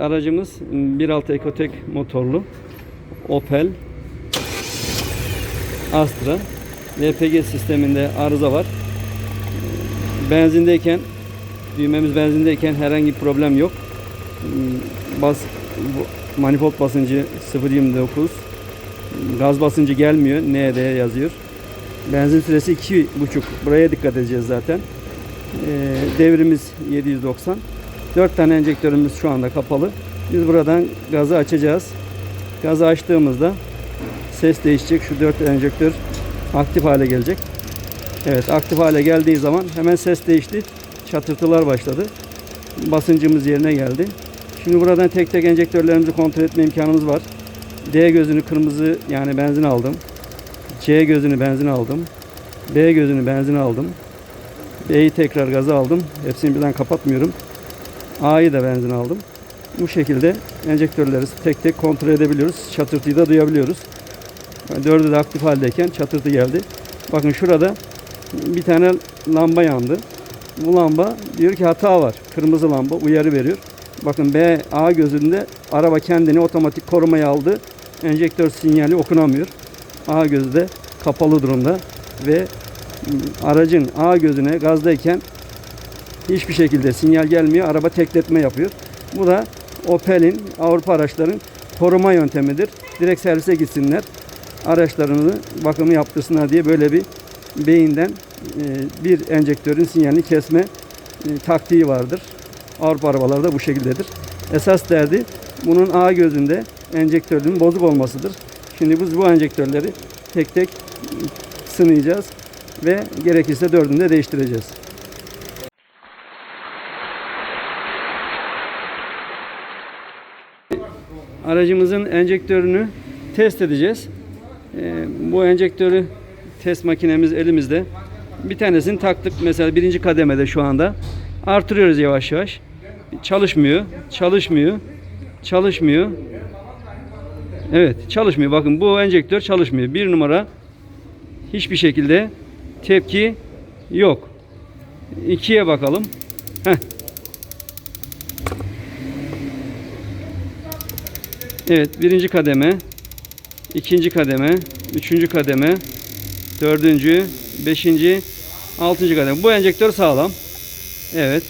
Aracımız 1.6 Ecotec motorlu Opel Astra LPG sisteminde arıza var. Benzindeyken düğmemiz benzindeyken herhangi bir problem yok. Bas bu- manifold basıncı 0.29 gaz basıncı gelmiyor. ND yazıyor. Benzin süresi 2.5. Buraya dikkat edeceğiz zaten. Ee, devrimiz 790. 4 tane enjektörümüz şu anda kapalı. Biz buradan gazı açacağız. Gazı açtığımızda ses değişecek. Şu 4 enjektör aktif hale gelecek. Evet aktif hale geldiği zaman hemen ses değişti. Çatırtılar başladı. Basıncımız yerine geldi. Şimdi buradan tek tek enjektörlerimizi kontrol etme imkanımız var. D gözünü kırmızı yani benzin aldım. C gözünü benzin aldım. B gözünü benzin aldım. B'yi tekrar gaza aldım. Hepsini birden kapatmıyorum. A'yı da benzin aldım. Bu şekilde enjektörleri tek tek kontrol edebiliyoruz. Çatırtıyı da duyabiliyoruz. Dördü de aktif haldeyken çatırtı geldi. Bakın şurada bir tane lamba yandı. Bu lamba diyor ki hata var. Kırmızı lamba uyarı veriyor. Bakın B A gözünde araba kendini otomatik korumaya aldı. Enjektör sinyali okunamıyor. A gözü de kapalı durumda ve aracın A gözüne gazdayken hiçbir şekilde sinyal gelmiyor. Araba tekletme yapıyor. Bu da Opel'in, Avrupa araçların koruma yöntemidir. Direkt servise gitsinler. Araçlarını bakımı yaptırsınlar diye böyle bir beyinden e, bir enjektörün sinyalini kesme e, taktiği vardır. Avrupa arabaları da bu şekildedir. Esas derdi bunun A gözünde enjektörünün bozuk olmasıdır. Şimdi biz bu enjektörleri tek tek sınayacağız ve gerekirse dördünü de değiştireceğiz. Aracımızın enjektörünü test edeceğiz. Ee, bu enjektörü test makinemiz elimizde. Bir tanesini taktık mesela birinci kademede şu anda. Artırıyoruz yavaş yavaş. Çalışmıyor, çalışmıyor, çalışmıyor. Evet, çalışmıyor. Bakın bu enjektör çalışmıyor. Bir numara hiçbir şekilde tepki yok. İkiye bakalım. Heh. Evet, birinci kademe, ikinci kademe, üçüncü kademe, dördüncü, beşinci, altıncı kademe. Bu enjektör sağlam. Evet.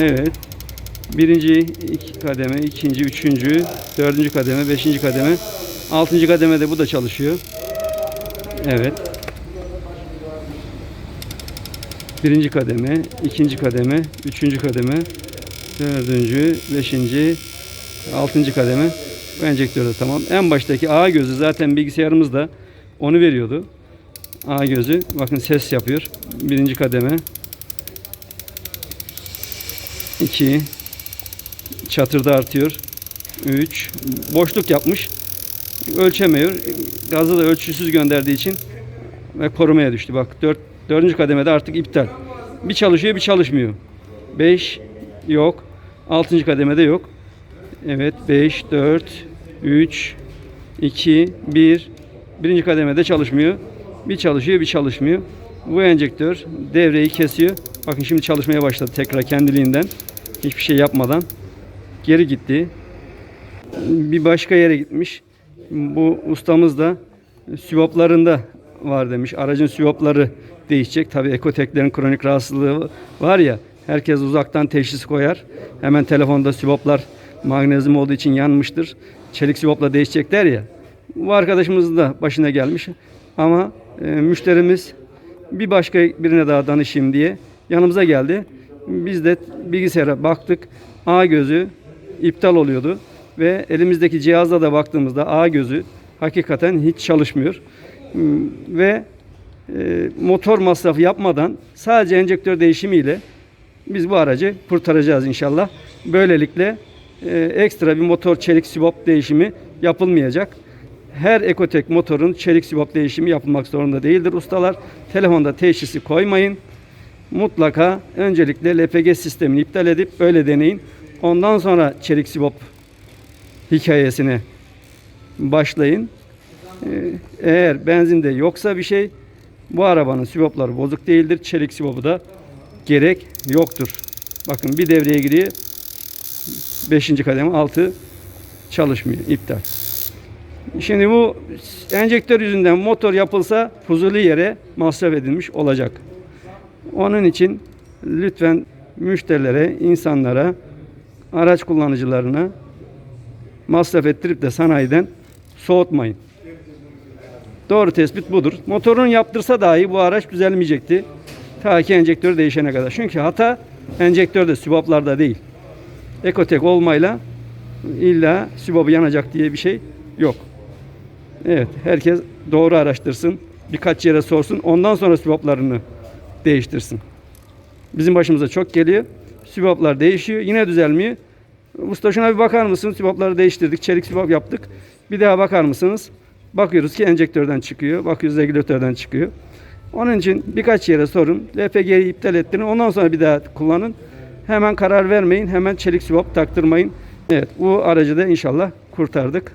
Evet. Birinci iki kademe, ikinci, üçüncü, dördüncü kademe, beşinci kademe, altıncı kademede bu da çalışıyor. Evet. Birinci kademe, ikinci kademe, üçüncü kademe, dördüncü, beşinci, altıncı kademe. Bu enjektör de tamam. En baştaki A gözü zaten bilgisayarımızda onu veriyordu. A gözü bakın ses yapıyor. Birinci kademe. 2 çatırda artıyor. 3 boşluk yapmış. Ölçemiyor. Gazı da ölçüsüz gönderdiği için ve korumaya düştü. Bak 4 dördüncü kademede artık iptal. Bir çalışıyor, bir çalışmıyor. 5 yok. 6. kademede yok. Evet 5 4 3 2 1 Birinci kademede çalışmıyor. Bir çalışıyor, bir çalışmıyor. Bu enjektör devreyi kesiyor. Bakın şimdi çalışmaya başladı tekrar kendiliğinden. Hiçbir şey yapmadan. Geri gitti. Bir başka yere gitmiş. Bu ustamız da süvaplarında var demiş. Aracın süvapları değişecek. Tabii ekoteklerin kronik rahatsızlığı var ya. Herkes uzaktan teşhis koyar. Hemen telefonda süvaplar magnezyum olduğu için yanmıştır. Çelik süvapla değişecekler ya. Bu arkadaşımızın da başına gelmiş. Ama e, müşterimiz bir başka birine daha danışayım diye yanımıza geldi. Biz de bilgisayara baktık. A gözü iptal oluyordu ve elimizdeki cihazda da baktığımızda A gözü hakikaten hiç çalışmıyor. Ve motor masrafı yapmadan sadece enjektör değişimiyle biz bu aracı kurtaracağız inşallah. Böylelikle e, ekstra bir motor çelik sibop değişimi yapılmayacak. Her Ekotek motorun çelik sibop değişimi yapılmak zorunda değildir ustalar. Telefonda teşhisi koymayın. Mutlaka öncelikle LPG sistemini iptal edip böyle deneyin. Ondan sonra çelik sibop hikayesine başlayın. Ee, Eğer benzinde yoksa bir şey Bu arabanın sivopları bozuk değildir. Çelik sivopu da gerek yoktur. Bakın bir devreye giriyor. 5. kademe 6 çalışmıyor. iptal. Şimdi bu enjektör yüzünden motor yapılsa fuzuli yere masraf edilmiş olacak. Onun için lütfen müşterilere, insanlara, araç kullanıcılarına masraf ettirip de sanayiden soğutmayın. Doğru tespit budur. Motorun yaptırsa dahi bu araç düzelmeyecekti. Ta ki enjektör değişene kadar. Çünkü hata enjektörde, sübaplarda değil. Ekotek olmayla illa sübabı yanacak diye bir şey yok. Evet, herkes doğru araştırsın. Birkaç yere sorsun. Ondan sonra sübaplarını değiştirsin. Bizim başımıza çok geliyor. Sübaplar değişiyor. Yine düzelmiyor. Usta şuna bir bakar mısın? Sübapları değiştirdik. Çelik sübap yaptık. Bir daha bakar mısınız? Bakıyoruz ki enjektörden çıkıyor. Bakıyoruz regülatörden çıkıyor. Onun için birkaç yere sorun. LPG'yi iptal ettirin. Ondan sonra bir daha kullanın. Hemen karar vermeyin. Hemen çelik sübap taktırmayın. Evet bu aracı da inşallah kurtardık.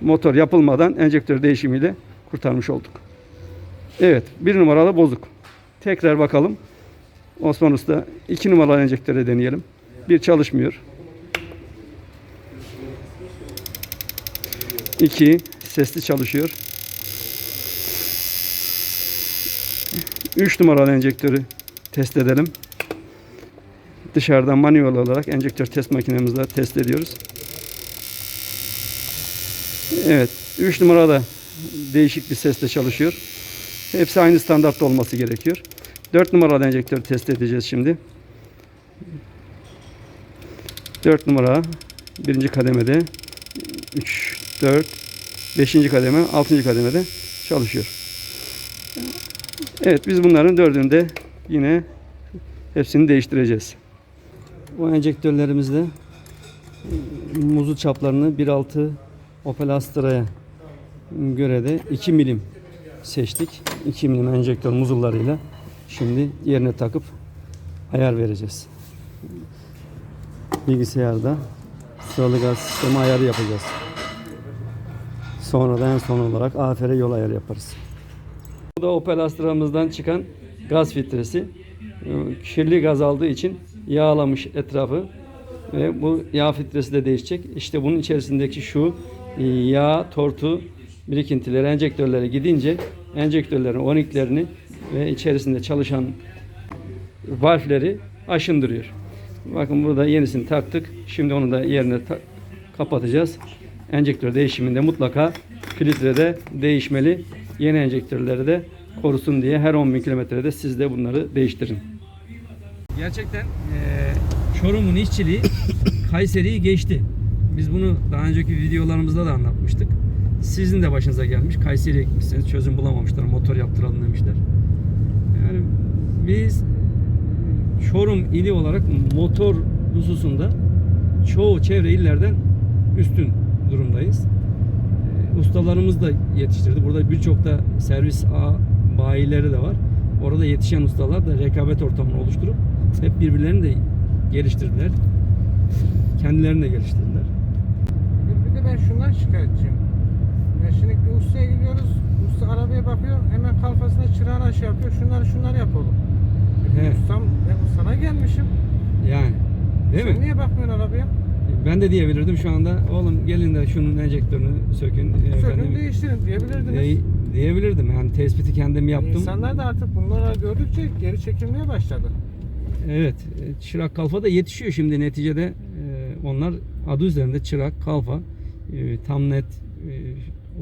Motor yapılmadan enjektör değişimiyle kurtarmış olduk. Evet bir numaralı bozuk. Tekrar bakalım. Osman Usta iki numaralı enjektöre deneyelim. Bir çalışmıyor. İki sesli çalışıyor. Üç numaralı enjektörü test edelim. Dışarıdan manuel olarak enjektör test makinemizle test ediyoruz. Evet. 3 numarada değişik bir sesle çalışıyor. Hepsi aynı standartta olması gerekiyor. 4 numaralı enjektörü test edeceğiz şimdi. 4 numara birinci kademede 3, 4, 5. kademe, 6. kademede çalışıyor. Evet biz bunların dördünde yine hepsini değiştireceğiz. Bu enjektörlerimizde muzu çaplarını 1.6 Opel Astra'ya göre de 2 milim seçtik. 2 milim enjektör muzullarıyla şimdi yerine takıp ayar vereceğiz. Bilgisayarda sıralı gaz sistemi ayarı yapacağız. Sonra da en son olarak AFR yol ayarı yaparız. Bu da Opel Astra'mızdan çıkan gaz filtresi. Ee, Kirli gaz aldığı için yağlamış etrafı ve bu yağ filtresi de değişecek. İşte bunun içerisindeki şu e, yağ, tortu birikintileri enjektörlere gidince enjektörlerin oniklerini ve içerisinde çalışan valfleri aşındırıyor. Bakın burada yenisini taktık. Şimdi onu da yerine ta- kapatacağız. Enjektör değişiminde mutlaka filtrede değişmeli. Yeni enjektörleri de korusun diye her 10 bin kilometrede siz de bunları değiştirin. Gerçekten eee Çorum'un işçiliği Kayseri'yi geçti. Biz bunu daha önceki videolarımızda da anlatmıştık. Sizin de başınıza gelmiş. Kayseri'ye gitmişsiniz. Çözüm bulamamışlar. Motor yaptıralım demişler. Yani biz Çorum ili olarak motor hususunda çoğu çevre illerden üstün durumdayız. Ee, Ustalarımız da yetiştirdi. Burada birçok da servis ağ bayileri de var. Orada yetişen ustalar da rekabet ortamını oluşturup hep birbirlerini de geliştirdiler. Kendilerini de geliştirdiler. Bir de ben şundan şikayetçiyim. Ya şimdi bir ustaya gidiyoruz. Usta arabaya bakıyor. Hemen kalfasına çırağını aşı yapıyor. Şunları şunları yap oğlum. He. Ustam ben sana gelmişim. Yani değil Sen mi? niye bakmıyorsun arabaya? Ben de diyebilirdim şu anda. Oğlum gelin de şunun enjektörünü sökün. e, Sökün efendim, değiştirin diyebilirdiniz. e, diyebilirdim. Yani tespiti kendim yaptım. İnsanlar da artık bunları gördükçe geri çekilmeye başladı. Evet, e, çırak kalfa da yetişiyor şimdi neticede. e, Onlar adı üzerinde çırak kalfa e, tam net e,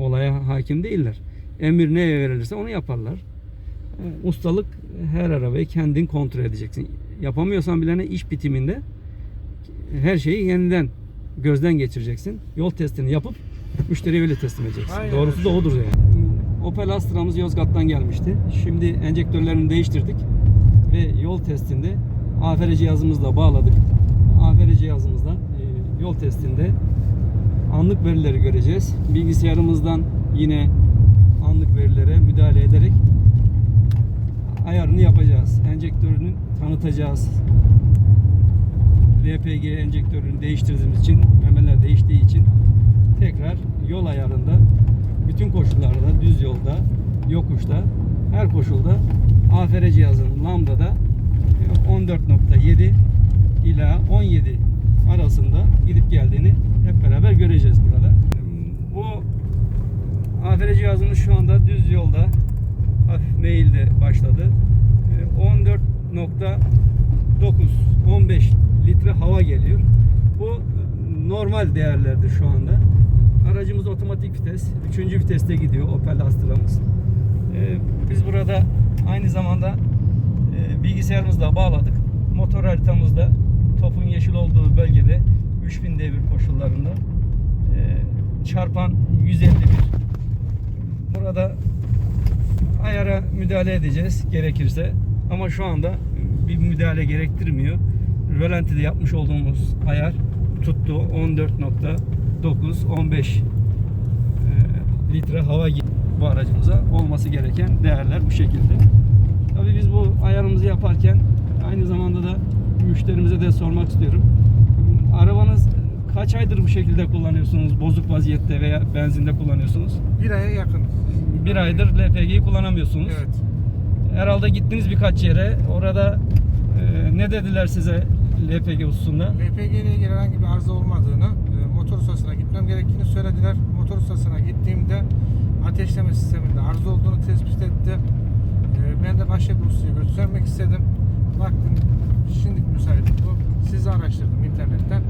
olaya hakim değiller. Emir neye verilirse onu yaparlar. E, Ustalık her arabayı kendin kontrol edeceksin. Yapamıyorsan bile ne iş bitiminde her şeyi yeniden gözden geçireceksin. Yol testini yapıp müşteriye öyle teslim edeceksin. Aynen Doğrusu da odur yani. Opel Astra'mız Yozgat'tan gelmişti. Şimdi enjektörlerini değiştirdik ve yol testinde AFR cihazımızla bağladık. AFR cihazımızla e, yol testinde anlık verileri göreceğiz. Bilgisayarımızdan yine anlık verilere müdahale ederek ayarını yapacağız. Enjektörünü tanıtacağız. LPG enjektörünü değiştirdiğimiz için, memeler değiştiği için tekrar yol ayarında bütün koşullarda, düz yolda, yokuşta her koşulda AFR cihazının lambdada e, 14.7 ila 17 arasında gidip geldiğini hep beraber göreceğiz burada. Bu AFR cihazımız şu anda düz yolda hafif meyilde başladı. E, 14.9 15 litre hava geliyor. Bu e, normal değerlerdir şu anda. Aracımız otomatik vites. Üçüncü viteste gidiyor Opel Astra'mız. E, Biz burada aynı zamanda e, bilgisayarımızla bağladık. Motor haritamızda topun yeşil olduğu bölgede 3000 devir koşullarında e, çarpan 151 burada ayara müdahale edeceğiz gerekirse ama şu anda bir müdahale gerektirmiyor. Rölantide yapmış olduğumuz ayar tuttu 14.9 15 e, litre hava bu aracımıza olması gereken değerler bu şekilde. Tabii biz bu ayarımızı yaparken aynı zamanda da müşterimize de sormak istiyorum. Arabanız kaç aydır bu şekilde kullanıyorsunuz? Bozuk vaziyette veya benzinde kullanıyorsunuz? Bir aya yakın. Bir aydır LPG'yi kullanamıyorsunuz. Evet. Herhalde gittiniz birkaç yere. Orada e, ne dediler size LPG hususunda? LPG ile ilgili herhangi bir arıza olmadığını, e, motor ustasına gitmem gerektiğini söylediler. Motor ustasına gittiğimde ateşleme sisteminde arıza olduğunu tespit etti. E, Ben de başka bir ustaya göstermek istedim. Baktım, şimdi müsaitlik bu. Sizi araştırdım internetten.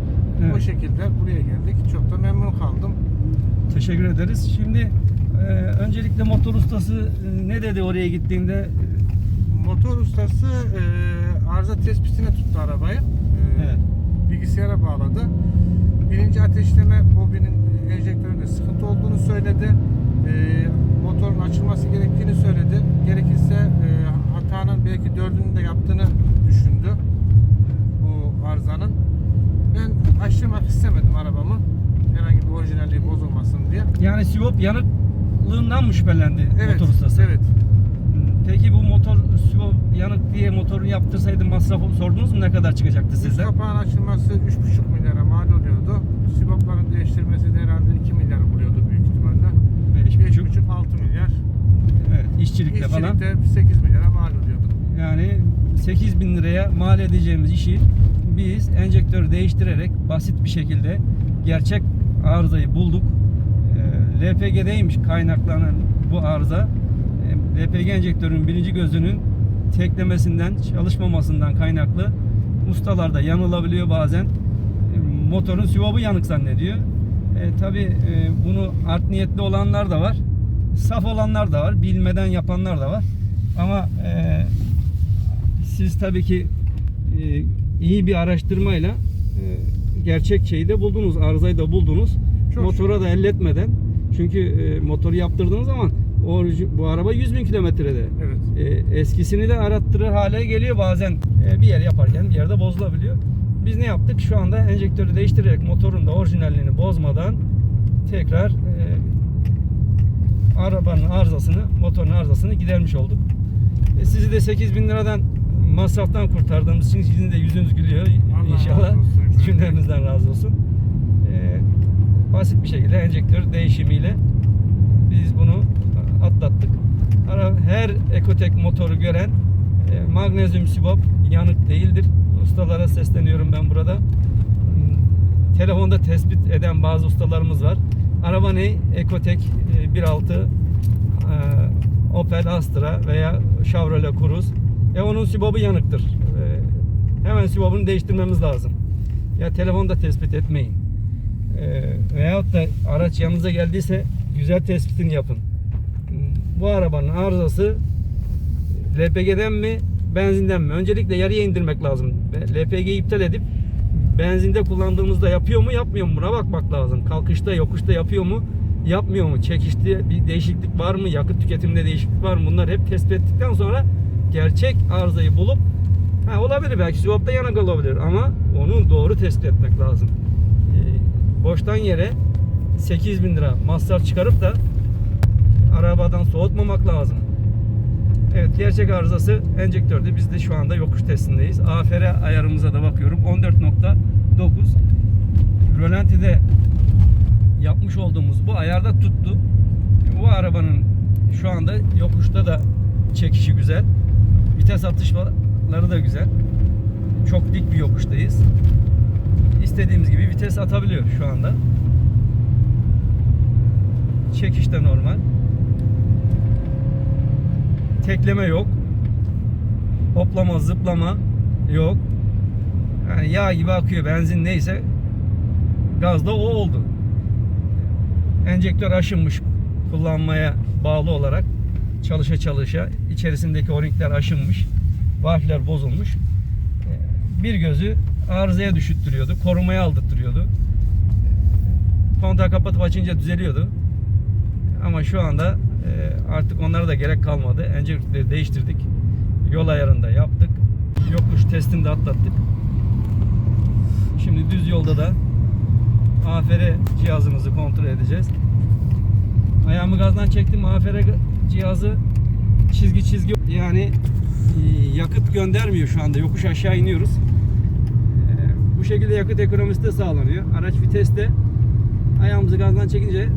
Evet. O şekilde buraya geldik. Çok da memnun kaldım. Teşekkür ederiz. Şimdi e, öncelikle motor ustası ne dedi oraya gittiğinde? Motor ustası e, arıza tespitine tuttu arabayı. E, Evet. Bilgisayara bağladı. Birinci ateşleme bobinin enjektöründe sıkıntı olduğunu söyledi. E, motorun açılması gerektiğini söyledi. Gerekirse e, hatanın belki dördünü de yaptığını düşündü. Bu arızanın. Ben açtırmak istemedim arabamı. Herhangi bir orijinalliği bozulmasın diye. Yani Sivop yanıklığından mı şüphelendi Evet. motor ustası? Evet. Peki bu motor Sivop yanık diye motorunu yaptırsaydı masrafı sordunuz mu ne kadar çıkacaktı Üst sizden? kapağın açılması 3,5 milyara mal oluyordu. Sibopların değiştirmesi de herhalde 2 milyar buluyordu büyük ihtimalle. 5,5 5,5-6 milyar. Evet, işçilikle falan. İşçilikte 8 milyara mal oluyordu. Yani 8 bin liraya mal edeceğimiz işi biz enjektörü değiştirerek basit bir şekilde gerçek arızayı bulduk. Ee, LPG'deymiş kaynaklanan bu arıza. LPG enjektörün birinci gözünün teklemesinden, çalışmamasından kaynaklı ustalarda yanılabiliyor bazen. Ee, Motorun sivobu yanık zannediyor. E, Tabi bunu art niyetli olanlar da var. Saf olanlar da var. Bilmeden yapanlar da var. Ama e, siz tabii ki e, iyi bir araştırmayla e, gerçek şeyi de buldunuz, arızayı da buldunuz. Çok Motora şükür. da elletmeden. Çünkü e, motoru yaptırdığınız zaman o, bu araba 100 bin kilometrede. Evet. E, eskisini de arattırır hale geliyor bazen e, bir yer yaparken bir yerde bozulabiliyor. Biz ne yaptık? Şu anda enjektörü değiştirerek motorun da orijinalliğini bozmadan tekrar e, arabanın arızasını, motorun arızasını gidermiş olduk. E, sizi de 8000 bin liradan masraftan kurtardığımız için sizin de yüzünüz gülüyor. Allah İnşallah cümlemizden razı olsun. E, basit bir şekilde enjektör değişimiyle biz bunu atlattık. Her Ekotek motoru gören e, magnezyum sibop yanık değildir. Ustalara sesleniyorum ben burada. Hmm, Telefonda tespit eden bazı ustalarımız var. Araba ne? Ekotek e, 1.6 e, Opel Astra veya Chevrolet Cruze. E onun sibobu yanıktır. E, hemen sibobunu değiştirmemiz lazım. Ya telefonda tespit etmeyin. E, veyahut da araç yanınıza geldiyse güzel tespitini yapın. Bu arabanın arızası LPG'den mi benzinden mi? Öncelikle yarıya indirmek lazım. LPG'yi iptal edip benzinde kullandığımızda yapıyor mu yapmıyor mu buna bakmak lazım. Kalkışta yokuşta yapıyor mu yapmıyor mu? Çekişte bir değişiklik var mı? Yakıt tüketiminde değişiklik var mı? Bunlar hep tespit ettikten sonra gerçek arızayı bulup ha, olabilir belki swap'ta yanık olabilir ama onu doğru tespit etmek lazım. Ee, boştan yere 8 bin lira masraf çıkarıp da arabadan soğutmamak lazım. Evet gerçek arızası enjektörde. Biz de şu anda yokuş testindeyiz. AFR ayarımıza da bakıyorum. 14.9 Rölantide yapmış olduğumuz bu ayarda tuttu. Bu arabanın şu anda yokuşta da çekişi güzel. Vites atışmaları da güzel. Çok dik bir yokuştayız. İstediğimiz gibi vites atabiliyor şu anda. Çekiş de normal. Tekleme yok. Hoplama, zıplama yok. Yani yağ gibi akıyor. Benzin neyse gazda o oldu. Enjektör aşınmış kullanmaya bağlı olarak çalışa çalışa içerisindeki o-ringler aşınmış. Valfler bozulmuş. Ee, Bir gözü arızaya düşüttürüyordu. Korumaya aldırtıyordu. Kontağı kapatıp açınca düzeliyordu. Ama şu anda e, artık onlara da gerek kalmadı. Enjektörleri değiştirdik. Yol ayarında yaptık. Yokuş testini de atlattık. Şimdi düz yolda da AFR cihazımızı kontrol edeceğiz. Ayağımı gazdan çektim. AFR cihazı çizgi çizgi yani e, yakıt göndermiyor şu anda. Yokuş aşağı iniyoruz. E, Bu şekilde yakıt ekonomisi de sağlanıyor. Araç viteste ayağımızı gazdan çekince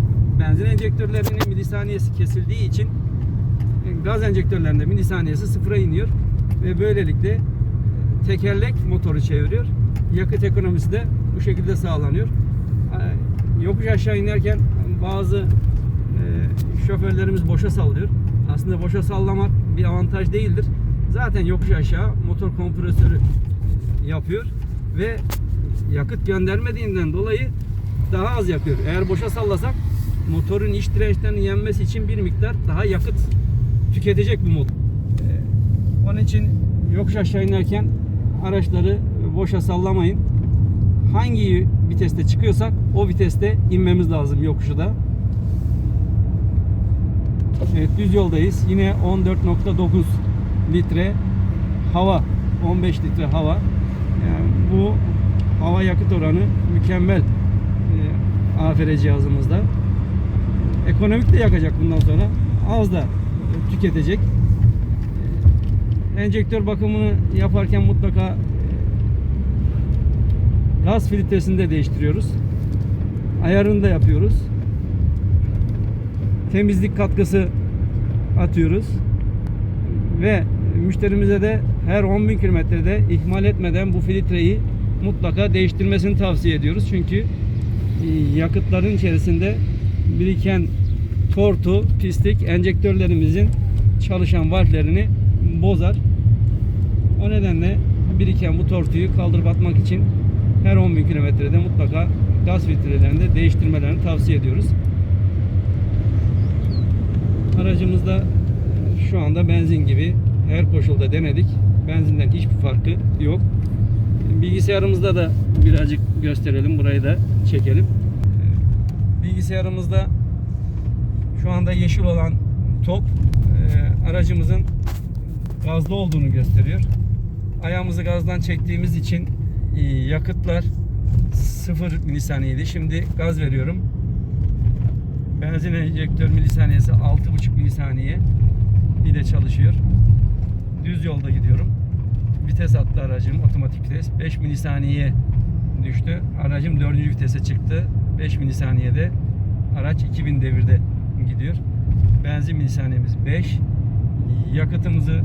benzin enjektörlerinin milisaniyesi kesildiği için e, gaz enjektörlerinde milisaniyesi sıfıra iniyor ve böylelikle e, tekerlek motoru çeviriyor. Yakıt ekonomisi de bu şekilde sağlanıyor. E, Yokuş aşağı inerken bazı şoförlerimiz boşa sallıyor. Aslında boşa sallamak bir avantaj değildir. Zaten yokuş aşağı motor kompresörü yapıyor ve yakıt göndermediğinden dolayı daha az yakıyor. Eğer boşa sallasak motorun iç dirençlerinin yenmesi için bir miktar daha yakıt tüketecek bu motor. Ee, Onun için yokuş aşağı inerken araçları boşa sallamayın. Hangi viteste çıkıyorsak o viteste inmemiz lazım yokuşu da. Evet düz yoldayız. Yine 14.9 litre hava, 15 litre hava. Yani bu hava yakıt oranı mükemmel e, AFR cihazımızda. Ekonomik de yakacak bundan sonra. Az da tüketecek. E, Enjektör bakımını yaparken mutlaka e, gaz filtresini de değiştiriyoruz. Ayarını da yapıyoruz. Temizlik katkısı atıyoruz. Ve müşterimize de her 10.000 kilometrede ihmal etmeden bu filtreyi mutlaka değiştirmesini tavsiye ediyoruz. Çünkü e, yakıtların içerisinde biriken tortu, pislik enjektörlerimizin çalışan valflerini bozar. O nedenle biriken bu tortuyu kaldırıp atmak için her 10.000 kilometrede mutlaka gaz filtrelerini de değiştirmelerini tavsiye ediyoruz. Aracımızda şu anda benzin gibi her koşulda denedik. Benzinden hiçbir farkı yok. Bilgisayarımızda da birazcık gösterelim. Burayı da çekelim. Bilgisayarımızda şu anda yeşil olan top e, aracımızın gazda olduğunu gösteriyor. Ayağımızı gazdan çektiğimiz için e, yakıtlar 0 milisaniyeydi. Şimdi gaz veriyorum. Benzin enjektör milisaniyesi 6,5 milisaniye de çalışıyor. Düz yolda gidiyorum. Vites attı aracım otomatik vites. 5 milisaniye düştü. Aracım 4. vitese çıktı. 5 milisaniyede araç 2000 devirde gidiyor. Benzin milisaniyemiz 5. Yakıtımızı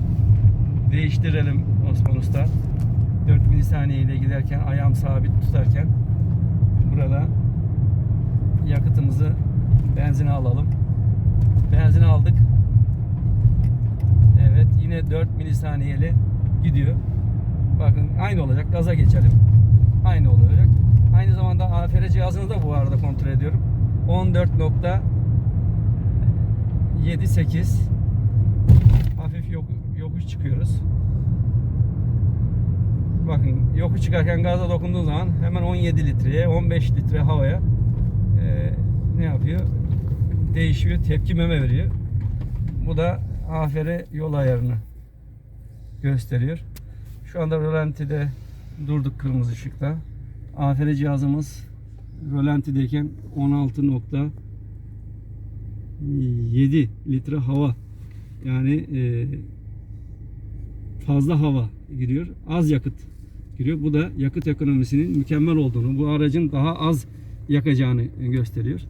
değiştirelim Osman Usta. 4 milisaniye ile giderken ayağım sabit tutarken burada yakıtımızı benzine alalım. Benzine aldık. Evet yine 4 milisaniyeli gidiyor. Bakın aynı olacak. Gaza geçelim. Aynı olacak. Aynı zamanda AFR cihazını da bu arada kontrol ediyorum. 14.78 hafif yok, yokuş çıkıyoruz. Bakın yokuş çıkarken gaza dokunduğun zaman hemen 17 litreye 15 litre havaya e, ne yapıyor? Değişiyor. Tepki meme veriyor. Bu da AFR yol ayarını gösteriyor. Şu anda rölantide durduk kırmızı ışıkta. AFR cihazımız rölantideyken 16.7 litre hava yani e, fazla hava giriyor. Az yakıt giriyor. Bu da yakıt ekonomisinin mükemmel olduğunu, bu aracın daha az yakacağını gösteriyor.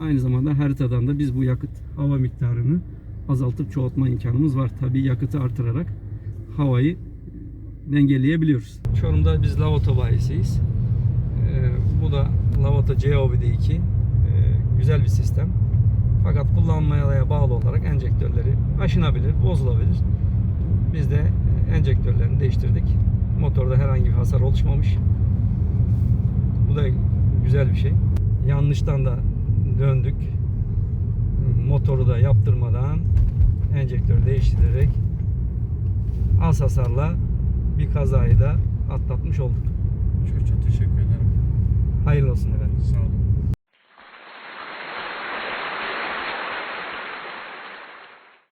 Aynı zamanda haritadan da biz bu yakıt hava miktarını azaltıp çoğaltma imkanımız var. Tabii yakıtı artırarak havayı dengeleyebiliyoruz. Çorum'da biz Lavota bayisiyiz. Ee, bu da Lavota COBD2. Ee, güzel bir sistem. Fakat kullanmaya bağlı olarak enjektörleri aşınabilir, bozulabilir. Biz de e, enjektörlerini değiştirdik. Motorda herhangi bir hasar oluşmamış. Bu da güzel bir şey. Yanlıştan da döndük. Motoru da yaptırmadan enjektörü değiştirerek az hasarla bir kazayı da atlatmış olduk. Çok çok teşekkür ederim. Hayırlı olsun efendim. Sağ olun.